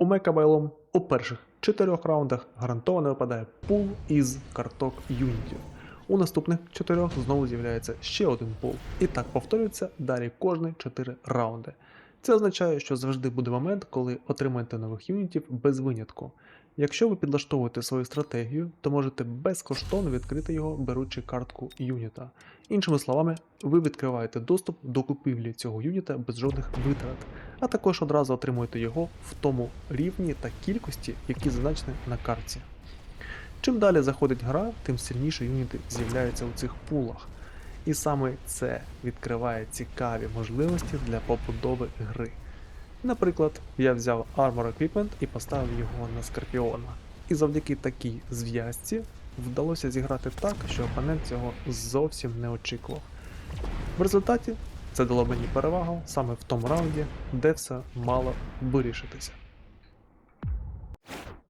У Мекабайлом у перших чотирьох раундах гарантовано випадає пул із карток Юніті. У наступних чотирьох знову з'являється ще один пул. І так повторюється далі кожні чотири раунди. Це означає, що завжди буде момент, коли отримаєте нових юнітів без винятку. Якщо ви підлаштовуєте свою стратегію, то можете безкоштовно відкрити його, беручи картку юніта. Іншими словами, ви відкриваєте доступ до купівлі цього юніта без жодних витрат, а також одразу отримуєте його в тому рівні та кількості, які зазначені на картці. Чим далі заходить гра, тим сильніші юніти з'являються у цих пулах. І саме це відкриває цікаві можливості для побудови гри. Наприклад, я взяв Armor Equipment і поставив його на Скорпіона. І завдяки такій зв'язці вдалося зіграти так, що опонент цього зовсім не очікував. В результаті це дало мені перевагу саме в тому раунді, де все мало вирішитися.